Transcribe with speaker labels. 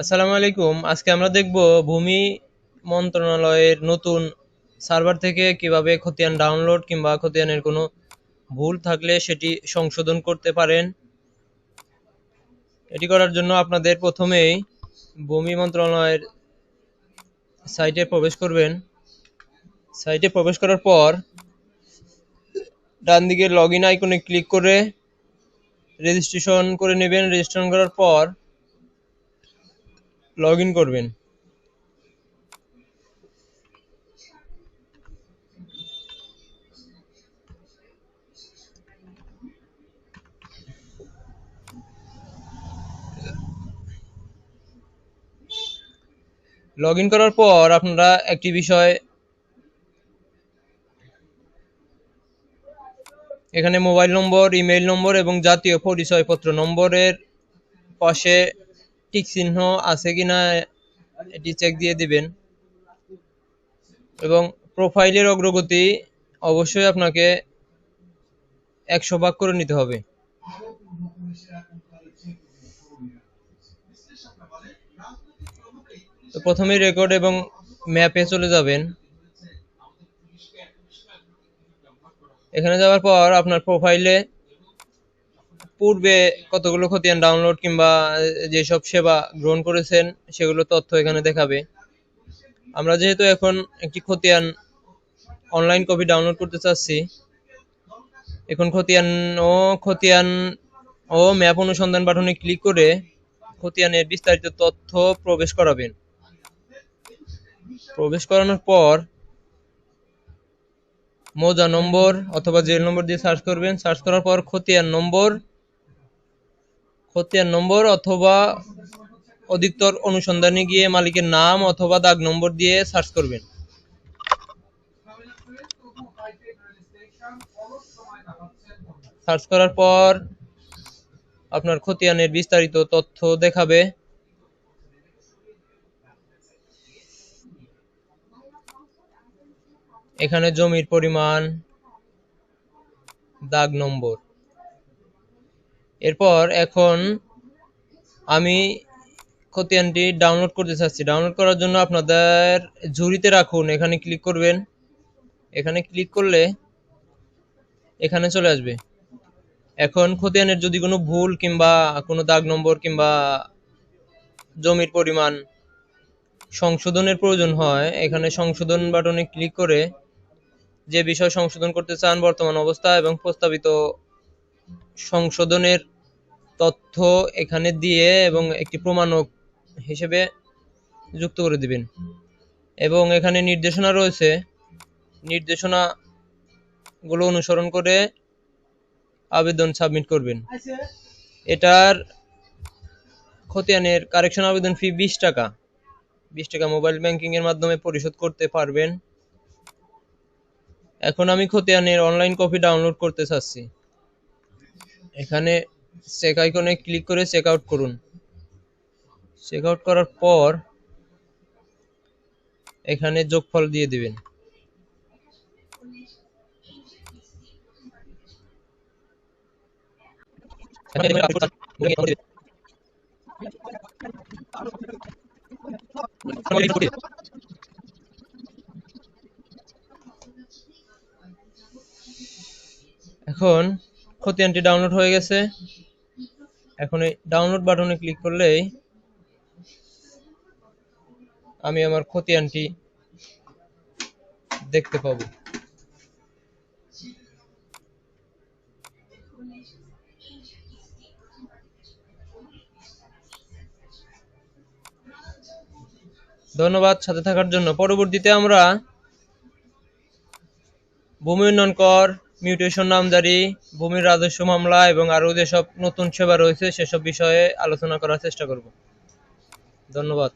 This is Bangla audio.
Speaker 1: আসসালামু আলাইকুম। আজকে আমরা দেখব ভূমি মন্ত্রণালয়ের নতুন সার্ভার থেকে কীভাবে খতিয়ান ডাউনলোড কিংবা খতিয়ানের কোনো ভুল থাকলে সেটি সংশোধন করতে পারেন। এটি করার জন্য আপনাদের প্রথমেই ভূমি মন্ত্রণালয়ের সাইটে প্রবেশ করবেন। সাইটে প্রবেশ করার পর ডান দিকে লগ ইন আইকনে ক্লিক করে রেজিস্ট্রেশন করে নেবেন। রেজিস্ট্রেশন করার পর লগ ইন করবেন। লগ ইন করার পর আপনারা একটি বিষয় এখানে মোবাইল নম্বর, ইমেইল নম্বর এবং জাতীয় পরিচয়পত্র নম্বরের পাশে টিক চিহ্ন আছে কিনা, এটি চেক দিয়ে দিবেন। এবং প্রোফাইলের অগ্রগতি অবশ্যই আপনাকে একশো ভাগ করে নিতে হবে। প্রথমে রেকর্ড এবং ম্যাপে চলে যাবেন। এখানে যাওয়ার পর আপনার প্রোফাইলে পূর্বে কতগুলো খতিয়ান ডাউনলোড কিংবা যেসব সেবা গ্রহণ করেছেন, সেগুলো তথ্য এখানে দেখাবে। আমরা যেহেতু এখন একটি খতিয়ান অনলাইন কপি ডাউনলোড করতে চাচ্ছি, এখন খতিয়ান ও খতিয়ান ও ম্যাপ অনুসন্ধান বাটনে ক্লিক করে খতিয়ানের বিস্তারিত তথ্য প্রবেশ করাবেন। প্রবেশ করানোর পর মোজা নম্বর অথবা জেল নম্বর দিয়ে সার্চ করবেন। সার্চ করার পর খতিয়ান নম্বর খতিয়ান নম্বর অথবা অধিকতর অনুসন্ধানে গিয়ে মালিকের নাম অথবা দাগ নম্বর দিয়ে সার্চ করবেন। সার্চ করার পর আপনার খতিয়ানের বিস্তারিত তথ্য দেখাবে। এখানে জমির পরিমাণ, দাগ নম্বর। এরপর এখন আমি খতিয়ানটি ডাউনলোড করতে চাচ্ছি। ডাউনলোড করার জন্য আপনাদের ঝুড়িতে রাখুন। এখানে ক্লিক করবেন। এখানে ক্লিক করলে এখানে চলে আসবে। এখন খতিয়ানের যদি কোনো ভুল কিংবা কোনো দাগ নম্বর কিংবা জমির পরিমাণ সংশোধনের প্রয়োজন হয়, এখানে সংশোধন বাটনে ক্লিক করে যে বিষয় সংশোধন করতে চান বর্তমান অবস্থা এবং প্রস্তাবিত সংশোধনের তথ্য এখানে দিয়ে এবং একটি প্রমাণক হিসেবে যুক্ত করে দিবেন। এবং এখানে নির্দেশনা রয়েছে। নির্দেশনাগুলো অনুসরণ করে আবেদন সাবমিট করবেন। এটার খতিয়ানের কারেকশন আবেদন ফি বিশ টাকা। বিশ টাকা মোবাইল ব্যাংকিং এর মাধ্যমে পরিশোধ করতে পারবেন। এখন আমি খতিয়ানের অনলাইন কপি ডাউনলোড করতে চাচ্ছি। এখানে চেক আইকনে ক্লিক করে চেক আউট করুন। চেক আউট করার পর এখানে যোগফল দিয়ে দিবেন। এখন খতিয়ানটি ডাউনলোড হয়ে গেছে। এখন এই ডাউনলোড বাটনে ক্লিক করলেই আমি আমার খতিয়ানটি দেখতে পাবো। ধন্যবাদ সাথে থাকার জন্য। পরবর্তীতে আমরা ভূমি উন্নয়ন কর মিউটেশন নামজারি, ভূমির রাজস্ব মামলা এবং আরও যেসব নতুন সেবা রয়েছে, সেসব বিষয়ে আলোচনা করার চেষ্টা করব। ধন্যবাদ।